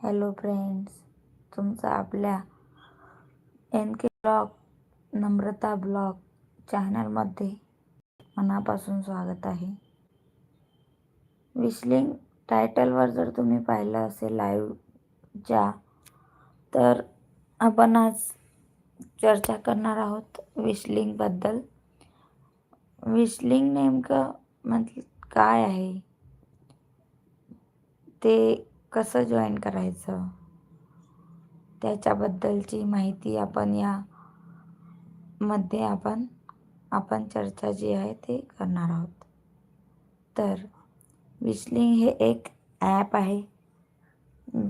Hello friends तुमचं आपल्या N K blog Namrata blog चॅनलमध्ये मनापासून स्वागत आहे. विशलिंग टायटलवर जर तुम्ही पाहिलं असेल लाईव्हच्या तर आपण आज चर्चा करणार आहोत विशलिंगबद्दल विशलिंग नेमकं म्हटलं काय आहे? ते कसं जॉईन करायचं? त्याच्याबद्दलची माहिती आपण या मध्ये आपण आपण चर्चा जी आहे ते करणार आहोत. तर विशलिंग हे एक ॲप आहे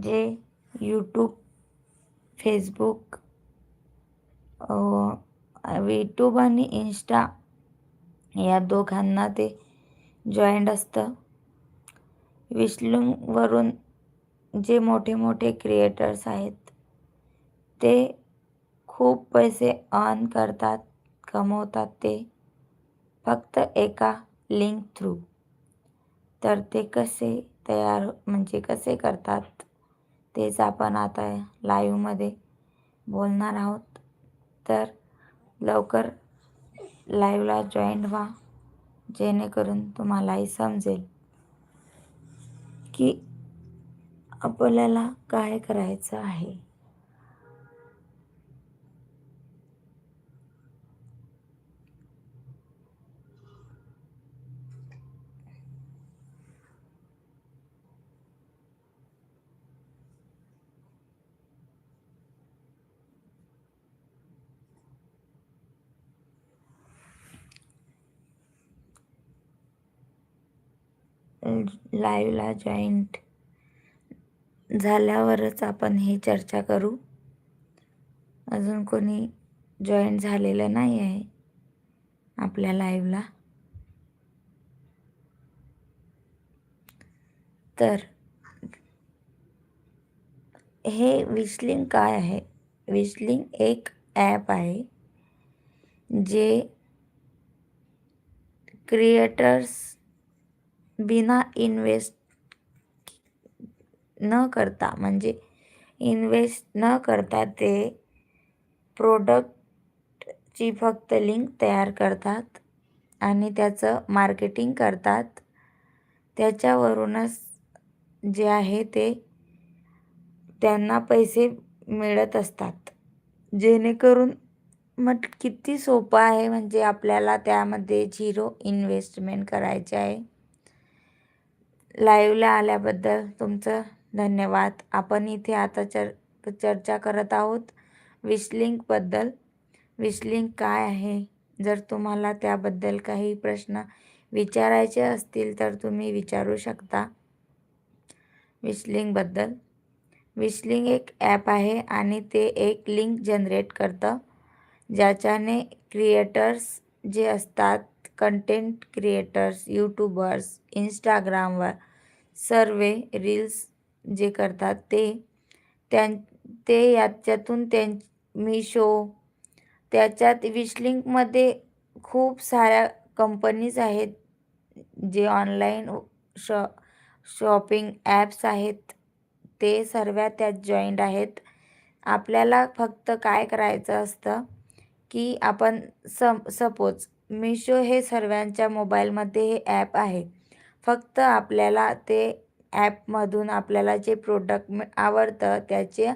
जे यूट्यूब फेसबुक यूट्यूब आणि इंस्टा या दोघांना ते जॉईंट असतं. विशलिंगवरून जे मोठे मोठे क्रिएटर्स आहेत ते खूप पैसे अर्न करतात कमवतात ते फक्त एका लिंक थ्रू तर ते कसे तयार म्हणजे कसे करतात तेच आपण आता लाईव्हमध्ये बोलणार आहोत. तर लवकर लाईव्हला जॉईंट व्हा जेणेकरून तुम्हालाही समजेल की आपल्याला काय करायचं आहे? लाईव्हला जॉईंट झाल्यावरच आपण ही चर्चा करू. अजून कोणी जॉईन झालेलं नाही आहे आपल्या लाईव्हला तर हे विशलिंग काय आहे? विशलिंग एक ॲप आहे जे क्रिएटर्स बिना इन्व्हेस्ट न करता म्हणजे इन्व्हेस्ट न करता ते प्रोडक्टची फक्त लिंक तयार करतात आणि त्याचं मार्केटिंग करतात. त्याच्यावरूनच जे आहे ते त्यांना पैसे मिळत असतात. जेणेकरून मग किती सोपं आहे म्हणजे आपल्याला त्यामध्ये झिरो इन्व्हेस्टमेंट करायचे आहे. लाईव्हला आल्याबद्दल तुमचं धन्यवाद. आपण इथे आता चर चर्चा करत आहोत विशलिंगबद्दल. विशलिंग काय आहे? जर तुम्हाला त्याबद्दल काही प्रश्न विचारायचे असतील तर तुम्ही विचारू शकता विशलिंगबद्दल. विशलिंग एक ॲप आहे आणि ते एक लिंक जनरेट करतं ज्याच्याने क्रिएटर्स जे असतात कंटेंट क्रिएटर्स यूट्यूबर्स इंस्टाग्रामवर सर्वे रील्स जे करतात ते त्यां ते याच्यातून त्यां मिशो त्याच्यात विशलिंकमध्ये खूप साऱ्या कंपनीज आहेत जे ऑनलाईन शॉ शॉपिंग ॲप्स आहेत ते सर्व त्यात जॉईंट आहेत. आपल्याला फक्त काय करायचं असतं की आपण सम सपोज मिशो हे सर्वांच्या मोबाईलमध्ये हे ॲप आहे फक्त आपल्याला ते ॲपमधून आपल्याला जे प्रोडक्ट आवडतं त्याचे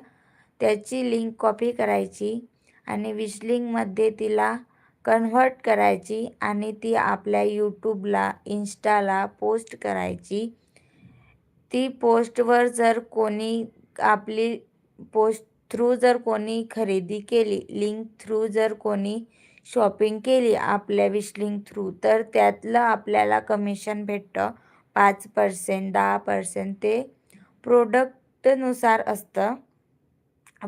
त्याची लिंक कॉपी करायची आणि विशलिंगमध्ये तिला कन्व्हर्ट करायची आणि ती आपल्या यूट्यूबला इंस्टाला पोस्ट करायची. ती पोस्टवर जर कोणी आपली पोस्ट थ्रू जर कोणी खरेदी केली लिंक थ्रू जर कोणी शॉपिंग केली आपल्या विशलिंक थ्रू तर त्यातलं आपल्याला कमिशन भेटतं. पाच पर्सेंट दहा पर्सेंट ते प्रोडक्टनुसार असतं.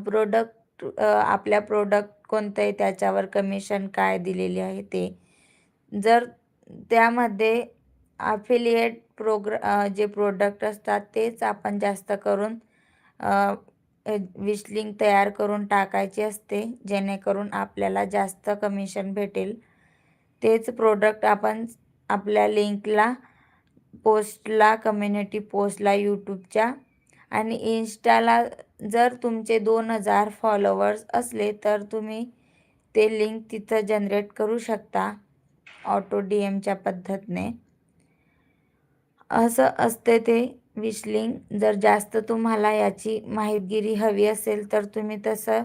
प्रोडक्ट आपल्या प्रोडक्ट कोणतं आहे त्याच्यावर कमिशन काय दिलेले आहे ते. जर त्यामध्ये अफिलिएट प्रोग्र जे प्रोडक्ट असतात तेच आपण जास्त करून विशलिंग तयार करून टाकायची असते जेणेकरून आपल्याला जास्त कमिशन भेटेल. तेच प्रोडक्ट आपण आपल्या लिंकला पोस्टला कम्युनिटी पोस्टला यूट्यूबच्या आणि इन्स्टाला जर तुमचे दोन हजार फॉलोवर्स असले तर तुम्ही ते लिंक तिथं जनरेट करू शकता ऑटो डी एमच्या पद्धतीने. असं असते ते विशलिंग जर जास्त तुम्हाला याची माहितगिरी हवी असेल तर तुम्ही तसं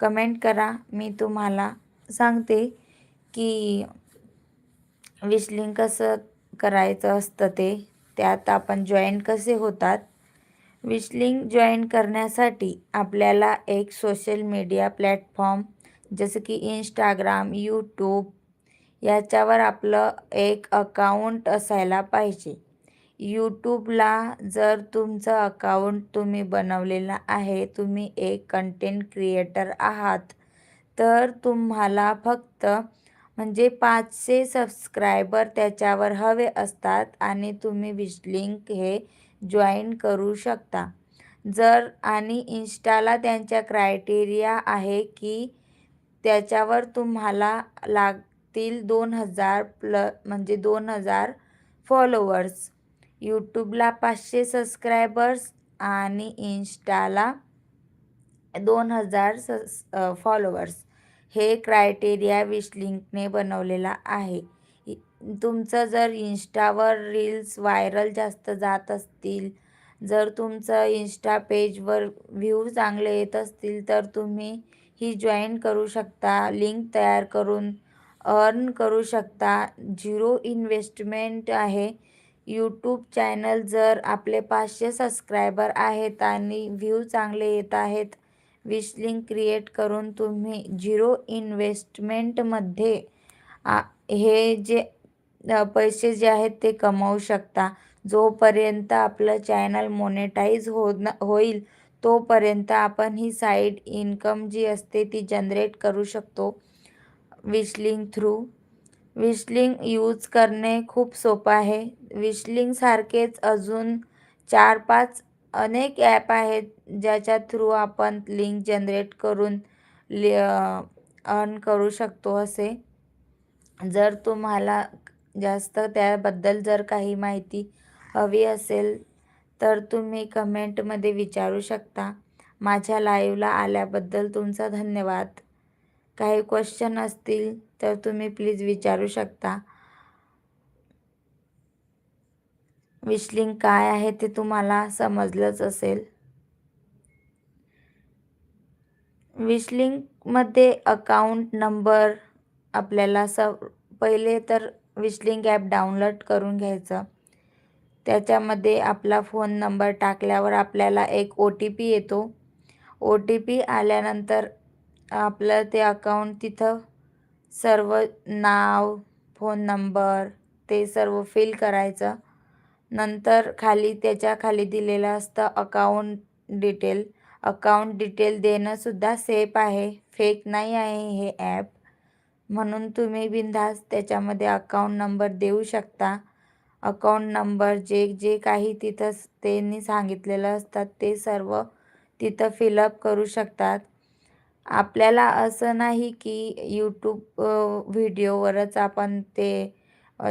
कमेंट करा. मी तुम्हाला सांगते की विशलिंग कसं करायचं असतं ते. त्यात आपण जॉईन कसे होतात? विशलिंग जॉईन करण्यासाठी आपल्याला एक सोशल मीडिया प्लॅटफॉर्म जसं की इंस्टाग्राम यूट्यूब याच्यावर आपलं एक अकाउंट असायला पाहिजे. यूट्यूबला जर तुमचं अकाउंट तुम्ही बनवलेलं आहे तुम्ही एक कंटेंट क्रिएटर आहात तर तुम्हाला फक्त म्हणजे पाचशे सबस्क्रायबर त्याच्यावर हवे असतात आणि तुम्ही विशलिंक हे जॉईन करू शकता. जर आणि इन्स्टाला त्यांच्या क्रायटेरिया आहे की त्याच्यावर तुम्हाला लागतील दोन हजार प्ल म्हणजे दोन हजार फॉलोवर्स यूट्यूबला पाचशे सबस्क्रायबर्स आणि इन्स्टाला दोन हजार सस फॉलोवर्स हे क्रायटेरिया विशलिंकने बनवलेला आहे. तुमचं जर इन्स्टावर रील्स व्हायरल जास्त जात असतील जर तुमचं इन्स्टा पेजवर व्ह्यू चांगले येत असतील तर तुम्ही ही जॉईन करू शकता लिंक तयार करून अर्न करू शकता. झिरो इन्व्हेस्टमेंट आहे. यूट्यूब चॅनल जर आपले पाचशे सबस्क्रायबर आहेत आणि व्ह्यू चांगले येत आहेत विशलिंग क्रिएट करून तुम्ही झिरो इन्व्हेस्टमेंटमध्ये हे जे पैसे जे आहेत ते कमवू शकता. जोपर्यंत आपलं चॅनल मोनेटाईज हो होईल तोपर्यंत आपण ही साईड इन्कम जी असते ती जनरेट करू शकतो विशलिंग थ्रू. विशलिंग यूज करणे खूप सोपं आहे. विशलिंगसारखेच अजून चार पाच अनेक ॲप आहेत ज्याच्या थ्रू आपण लिंक जनरेट करून लि अर्न करू शकतो असे. जर तुम्हाला जास्त त्याबद्दल जर काही माहिती हवी असेल तर तुम्ही कमेंटमध्ये विचारू शकता. माझ्या लाईव्हला आल्याबद्दल तुमचा धन्यवाद. काही क्वेश्चन असतील तर तुम्ही प्लीज विचारू शकता. विशलिंग काय आहे ते तुम्हाला समजलंच असेल. विश्लिंगमध्ये अकाउंट नंबर आपल्याला स पहिले तर विश्लिंग ॲप डाउनलोड करून घ्यायचं. त्याच्यामध्ये आपला फोन नंबर टाकल्यावर आपल्याला एक ओ टी पी येतो. ओ टी पी आल्यानंतर आपलं ते अकाउंट तिथं सर्व नाव फोन नंबर ते सर्व फिल करायचं. नंतर खाली त्याच्याखाली दिलेलं असतं अकाउंट डिटेल अकाउंट डिटेल देणंसुद्धा सेफ आहे. फेक नाही आहे हे ॲप म्हणून तुम्ही बिनधास्त त्याच्यामध्ये अकाउंट नंबर देऊ शकता. अकाउंट नंबर जे जे काही तिथं त्यांनी सांगितलेलं असतात ते सर्व तिथं फिलअप करू शकतात. आपल्याला असं नाही की यूट्यूब व्हिडिओवरच आपण ते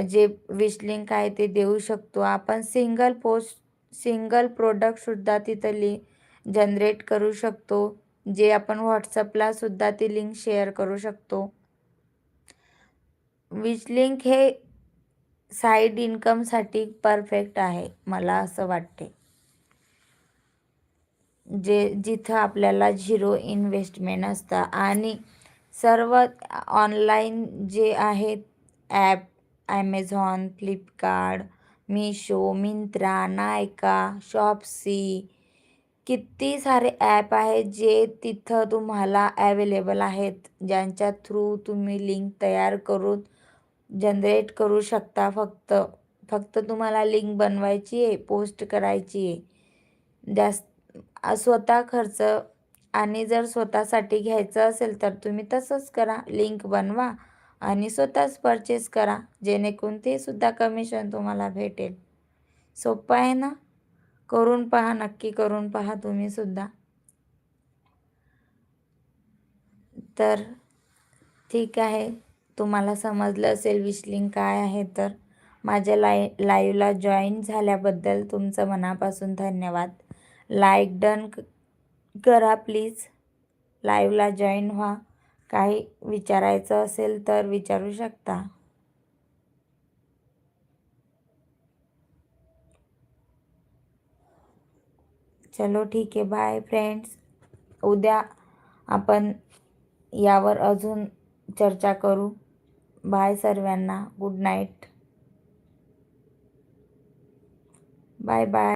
जे विश लिंक आहे ते देऊ शकतो. आपण सिंगल पोस्ट सिंगल प्रोडक्टसुद्धा तिथं लि जनरेट करू शकतो. जे आपण व्हॉट्सअपला सुद्धा ती लिंक शेअर करू शकतो. विशलिंक हे साईड इन्कमसाठी परफेक्ट आहे मला असं वाटते. जे जिथं आपल्याला झिरो इन्व्हेस्टमेंट असतं. आणि सर्व ऑनलाईन जे आहेत app Amazon Flipkart Meesho Myntra Nykaa Shopsy किती सारे ॲप आहेत जे तिथं तुम्हाला ॲवेलेबल आहेत ज्यांच्या थ्रू तुम्ही लिंक तयार करून जनरेट करू शकता फक्त. फक्त तुम्हाला लिंक बनवायची आहे पोस्ट करायची आहे. जास्त स्वतः खर्च आणि जर स्वतःसाठी घ्यायचं असेल तर तुम्ही तसंच करा. लिंक बनवा. आणि स्वतःच परचेस करा. जेणेकरून ते सुद्धा कमिशन तुम्हाला भेटेल. सोपं आहे ना? करून पहा नक्की करून पहा तुम्ही सुद्धा. तर ठीक आहे. तुम्हाला समजलं असेल विशलिंग काय आहे तर. माझ्या लाय लाईव्हला जॉईन झाल्याबद्दल तुमचं मनापासून धन्यवाद. लाईक डन करा प्लीज लाईव्हला जॉईन व्हा. काही विचारायचं असेल तर विचारू शकता. चलो ठीक आहे बाय फ्रेंड्स उद्या आपण यावर अजून चर्चा करू. बाय सर्वांना. Good night bye bye